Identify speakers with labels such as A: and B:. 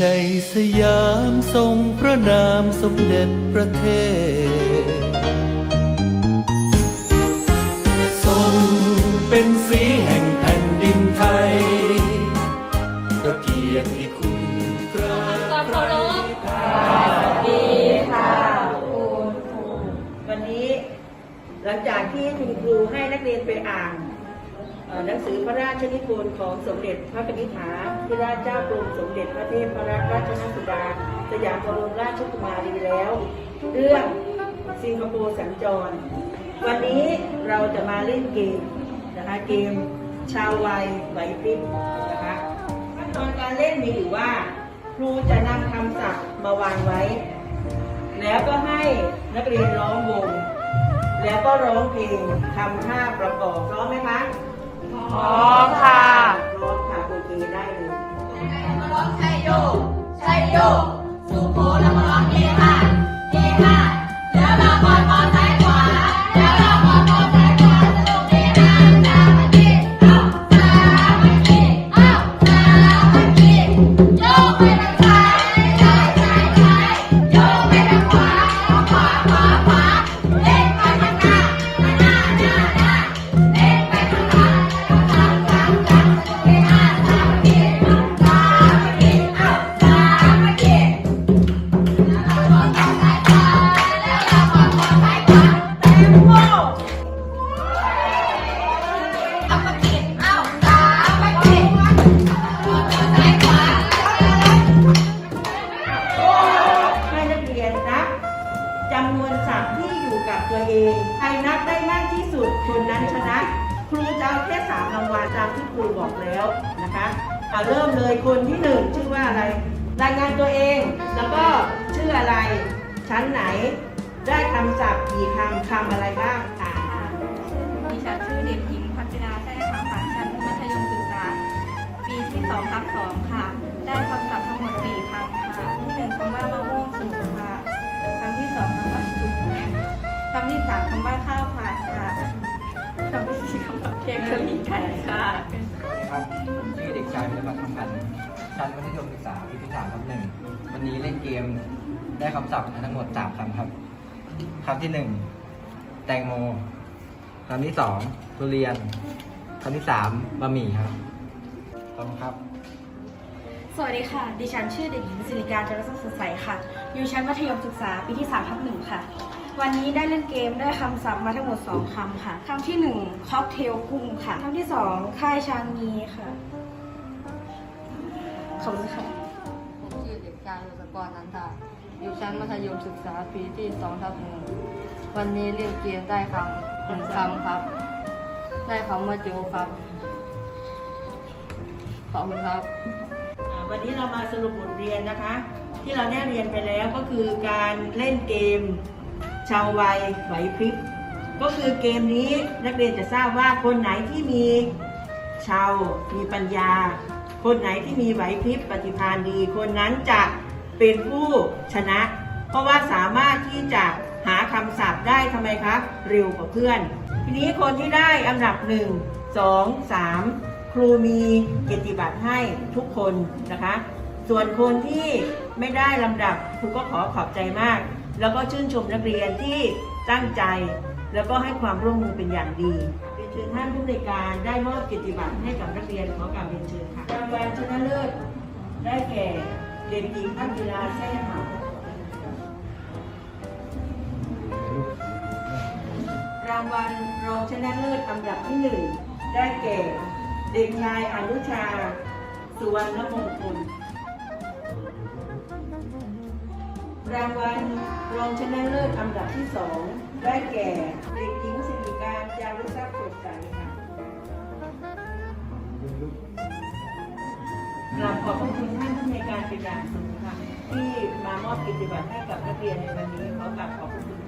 A: ในสยามทรงพระนามสมเด็จประเทศทรงเป็นสีแห่งแผ่นดินไทยพระเกียรติคุณกรา
B: ความเคารพ
C: ดีค่ะคุณครูวันนี้หลังจากที่คุณครูให้นักเรียนไปอ่าน หนังสือพระราชนิพนธ์ของสมเด็จพระนิธิฐาธิราชเจ้ากรมสมเด็จพระเทพรัตนราชนสุดา สยามบรมราชกุมารีแล้ว เรื่องสิงคโปร์สัญจร วันนี้เราจะมาเล่นเกมนะคะเกมชาววัยไหวพริบนะคะขั้นตอนการเล่นมีอยู่ว่า ครูจะนำคำศัพท์มาวางไว้ แล้วก็ให้นักเรียนร้องวง แล้วก็ร้องเพลงทำท่าประกอบพร้อมไหมคะ
B: พร้อมค่ะ
C: พร้อมค่ะโอเคได้เลย
B: มาร้องชัยโยชัยโยสุโข ตัวเอ
C: ง ใครนับได้มากที่สุดคนนั้นชนะ ครูจะเอาแค่สามรางวัลตามที่ครูบอกแล้วนะคะเอาเริ่มเลยคนที่หนึ่งชื่อว่าอะไร รายงานตัวเอง แล้วก็ชื่ออะไร ชั้นไหน ได้คำศัพท์กี่คำคำอะไรบ้างอ่า
D: ดิฉันชื่อเด็กหญิงพัฒนาแท้คำค่ะชั้นมัธยมศึกษา ปีที่สองทับสองค่ะ ได้คำศัพท์ทั้งหมดสี่คำ มั
E: ธยมศึกษาปีที่สามทับหนึ่งวันนี้เล่นเกมได้คำศัพท์มาทั้งหมดสามคำครับคำที่หนึ่งแตงโมคำที่สองทุเรียนคำที่สามบะหมี่ครับขอบคุณครับ
D: สวัสดีค่ะ ดิฉันชื่อเด็กหญิงสิริการจารสดใสค่ะ อยู่ชั้นมัธยมศึกษาปีที่3ทับหนึ่งค่ะ วันนี้ได้เล่นเกมได้คำศัพท์มาทั้งหมด 2คำค่ะคำที่1ค็อกเทลกุ้งค่ะคำที่2ค่ายชางงีค่ะ ขอบคุณค่ะ
F: ผมชื่อเด็กชายยศกรนันทาอยู่ชั้นมัธยมศึกษาปีที่สองทับหนึ่งวันนี้เล่นเกมได้คำหนึ่งคำครับ ได้คำว่าโจครับ ขอบคุณครับ
C: อ่าวันนี้เรามาสรุปบทเรียนนะคะ ที่เราได้เรียนไปแล้วก็คือการเล่นเกมชาววัยไหวพริบก็คือเกมนี้นักเรียนจะทราบว่าคนไหนที่มีชาวมีปัญญา คนไหนที่มีไหวพริบปฏิภาณดี คนนั้นจะเป็นผู้ชนะ เพราะว่าสามารถที่จะหาคำศัพท์ได้ทำไมคะเร็วกว่าเพื่อน ทีนี้คนที่ได้อันดับหนึ่งสองสามครูมีเกียรติบัตรให้ทุกคนนะคะ ส่วนคนที่ไม่ได้ลำดับครูก็ขอขอบใจมาก แล้วก็ชื่นชมนักเรียนที่ตั้งใจ แล้วก็ให้ความร่วมมือเป็นอย่างดี เรียนเชิญท่านผู้ในการได้มอบกียรติบัตรให้กับนักเรียนขอกราบเรียนเชิญค่ะรางวัลชนะเลิศได้แก่เด็กหญิงพัฒนาแท้เหารางวัลรองชนะเลิศอันดับที่หนึ่งได้แก่ เด็กชายอนุชา สุวรรณมงคล รางวัลรองชนะเลิศอันดับที่สองได้แก่เด็กหญิงสิริการจารุทรัพย์สดใสค่ะกราบขอบพระคุณท่านผู้ในการเป็นอย่างสูงค่ะที่มามอบกิจบัตรให้กับนักเรียนในวันนี้ขอกราบขอบพระคุณ